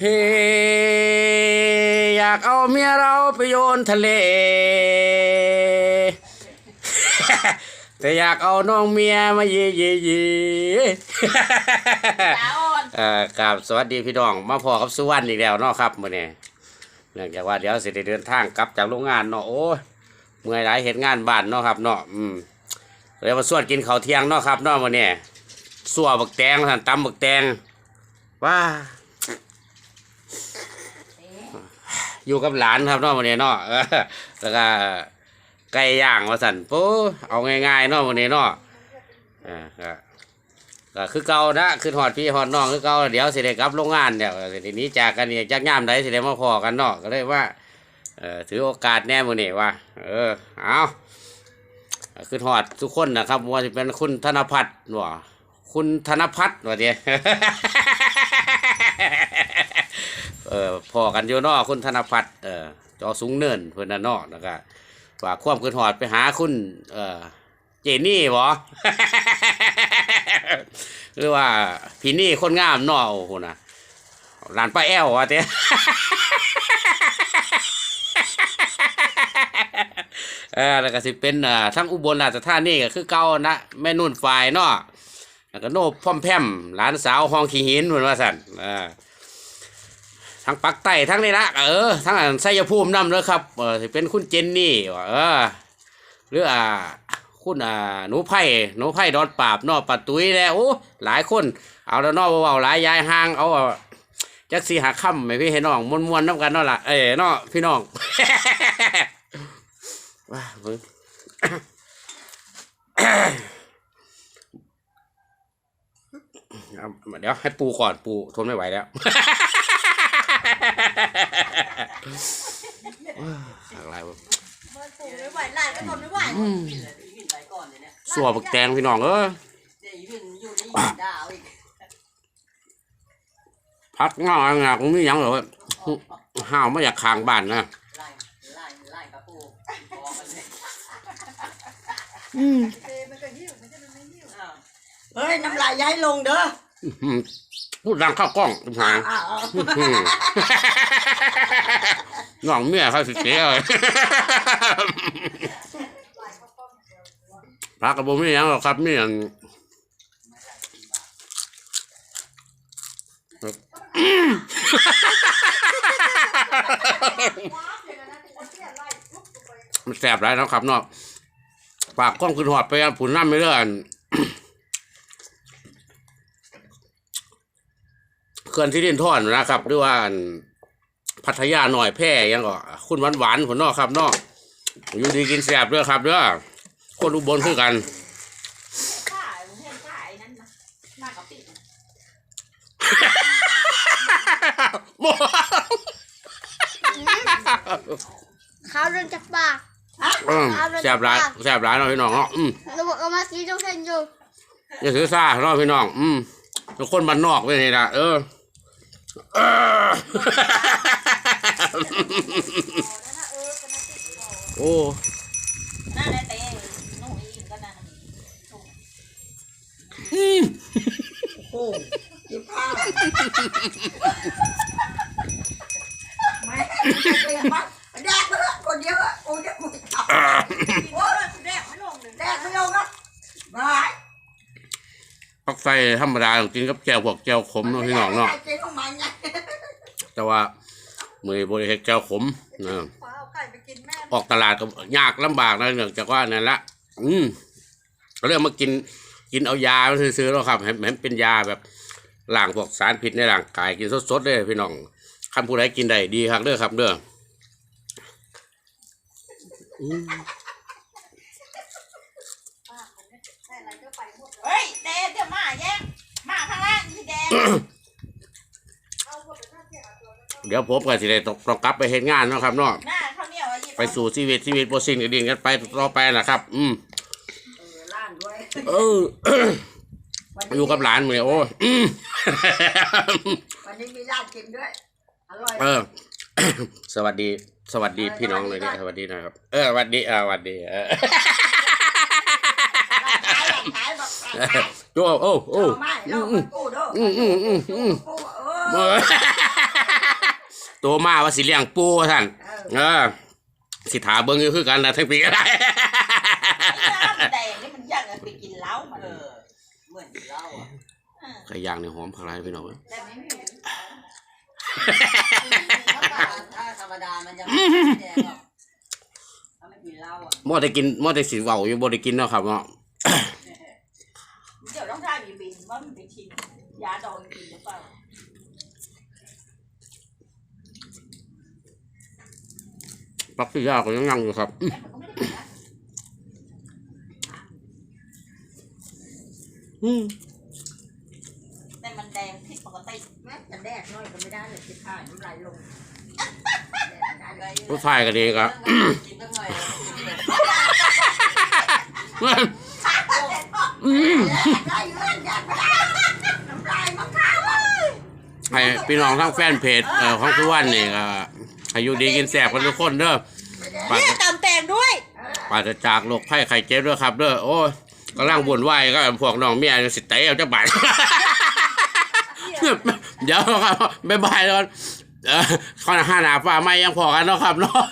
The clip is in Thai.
เฮอยากเอาเมียเราไปโยนทะเล แต่อยากเอาน้องเมียมาเย่เย่เย่ตาอ่อนเอ่อกับสวัสดีพี่น้อง มาพอกับสุวรรณอีกแล้วเนาะครับมื้อนี้เนื่องจากว่าเดี๋ยวสิได้เดินทางกลับจากโรงงานเนาะโอ้ยเมื่อยหลายเฮ็ดงานบ้านเนาะครับเนาะอืมเลยมาสวดกินข้าวเที่ยงเนาะครับเนาะมื้อนี้สัวบักแตงท่านตำบักแตงว้า อยู่กับหลานครับเนาะมื้อนี้เนาะเอแล้วก็ไก่ย่างว่าสั่นปูเอาง่ายๆเนาะมื้อนี้เนาะออก็ก็คือเก่านะคือหอดพี่หอดน้องคือเก่าเดี๋ยวสิได้กลับโรงงานเดี๋ยวสิได้หนี้จากกันเนี่ยจากย่ามใดสิได้มาพอกันเนาะก็เลยว่าเออถือโอกาสแน่มือนี้ว่า เออเอาคือหอดทุกคนนะครับว่าจะเป็นคุณธนพัฒน์ว่าคุณธนพัฒน์ว่าเดีย เออพอกันอยู่นอคุณธนพัฒน์เอ่อจอสูงเนินเพื่อนน่ะนอแล้วก็ฝากความคืนหอดไปหาคุณเอ่อเจนี่บ่หรือว่าพี่นี่คนงามนอโอ้โหนะหลานป้าแอววะเต้เออแล้วก็สิเป็นอ่าทั้งอุบลราชธานีก็คือเก่านะแม่นุ่นฝ่ายเนาะแล้วก็โนบพ่อมแพมหลานสาวห้องขี้หินเหมือนว่าสันอ่า ทั้งปักใต้ทั้งนี่ละเออทั้งอันไสยภูมินำเลยครับเออเป็นคุณเจนนี่เออหรืออ่าคุณอ่าหนูไผ่หนูไผ่ดอนปราบนาะปัดตุ้ยแล้วโอ้หลายคนเอาแล้วเนาเบาๆหลายยายห่างเอาจักสีหาค่ำไม่พี่ให้น้องมวนมวนๆน้ำกันนาะล่ะเอ้นาะพี่น้องว้าเบิ่งเดี๋ยวให้ปูก่อนปูทนไม่ไหวแล้ว อะไรวะมันปลูกไม่ไหวหลานก็ทนไม่ไหวอืมปก่อนเลยเนี่ยสัวบักแตงพี่น้องเอ้ยเดี๋ยวอีวินอยู่ในอีวินดาวอีกพักงาหงากมีหยังเหรอห้าวไม่อยากคางบ้านนะอกันเลยมันก็หิ้วมันจะมันไม่หิ้วอ้าวเฮ้ยน้ำลายย้ายลงเด้อ พูดดังเข้ากล้องหางอ้าวอ้าวอืมน้องเมียเขาสิเสียเลยพักกระบอกไม่ยังหรอกครับมีอย่างมันแสบไรนาะครับเนาะปากกล้องขึ้นหอดไปอันผุนน้ำไม่เลื่อน ขื่อนที่ดินทอนนะครับหรือว่าอันพัทยาหน่อยแพร่ยังก็คุณหวานหวานๆผลนอกครับเนอกอยู่ดีกินแสบเด้อครับเด้อคนอุบลคือกันข่ายมึงเห็นข่ายนั่นนะหน้ากะปินะเขาเดินจากปากอืมแสบหลายแสบหลายเนาะพี่น้องเนาะอืมเราบอกเอามาซีต้องเซ็นอยู่อย่าถือซ่าเนาะพี่น้อง อืมเป็นคนบ้านนอกเลยนี่นะเออเออ โอ้น่าได้เตะนุ่งอีกก็นั่นโอ้ยิบผ้าไม่ ธรรมดาต้องกินกับแก้วพวกแก้วขมเนาะพี่น้องเนาะเจ๊ของมันไงแต่ว่ามือบริเฮ็ดแก้วขมนะฟ้าเอาไก่ไปกินแม่ออกตลาดก็ยากลำบากนะเนื่องจากว่านั่นละอืมก็เลยเอามากินกินเอายามาซื้อๆแล้วครับให้ให้มันเป็นยาแบบล้างพวกสารพิษในร่างกายกินสดๆเลยพี่น้องคันผู้ใดกินได้ดีครับเด้อครับเด้ออืมเฮ้ยเตะเดี๋ยวมา แย่งมาข้างล่างพี่แดงเดี๋ยวผมก็สิได้ต้องต้องกลับไปเฮ็ดงานเนาะครับเนาะหน้าข้าวเหนียวอะหยิบไปสู่ชีวิตชีวิตบ่สิ้นก็ดิ้นกันไปต่อไปนะครับ อืมเออล้านด้วยเอออยู่กับหลานมื้อนี้โอ้ยอืมวันนี้มีล้านกินด้วยอร่อยเออ สวัสดีสวัสดีพี่น้องเลยดิสวัสดีนะครับ เออสวัสดีเออสวัสดีเออขายแบบขายแบบขาย โอ้โอ้โอ้เอาไม่เรากู้เด้ออืมอืมอืมอืมกู้เอเอออโตมาว่าสิเลี้ยงปูว่าท่านเออเออสิถาเบิ่งอยู่คือกันนะทั้งปีก็ได้ไอ้น้ำแดงนี่มันยังไปกินเหล้ามันเออเหมือนกินเหล้าอะไก่ย่างนี่หอมผักไรพี่น้องเอ้ยแต่ไม่มีถ้าธรรมดามันจะไม่แดงหรอกถ้าไม่กินเหล้าอะบ่ได้กินบ่ได้สิเว้าอยู่บ่ได้กินเนาะครับเนาะ เดี๋ยวต้องทายบีบินว่ามันไปชิม ยาดองกินหรือเปล่าปักสิยาก็ยังยังอยู่ครับอื้อแต่มันก็ไม่ได้กินนะอืมแต่มันแดงผิดปกติแม่จะแดกน้อยก็ไม่ได้เลยสิข่ายน้ำลายลงแดกไม่ได้เลยผู้ชายก็ดีครับกินตั้งหน่อยอืมแดกได้เลื่อนแดกไม่ได้น้ำลายมะพร้าว ให้พี่น้องทั้งแฟนเพจเอ่อของทุกวันนี่ก็อายุดีกินแสบกันทุกคนเด้อปราศตำแตงด้วย ปราศจากโรคไข้ไข้เจ็บด้วยครับเด้อโอ้ยกำลังบุญไหวายก็พวกน้องเมียสิเตะเอาจะบาดเดี๋ยวครับบ๊ายบายแล้วเออข้อห้าหนาฟ้าไม่ยังพอกันเนาะครับเนาะ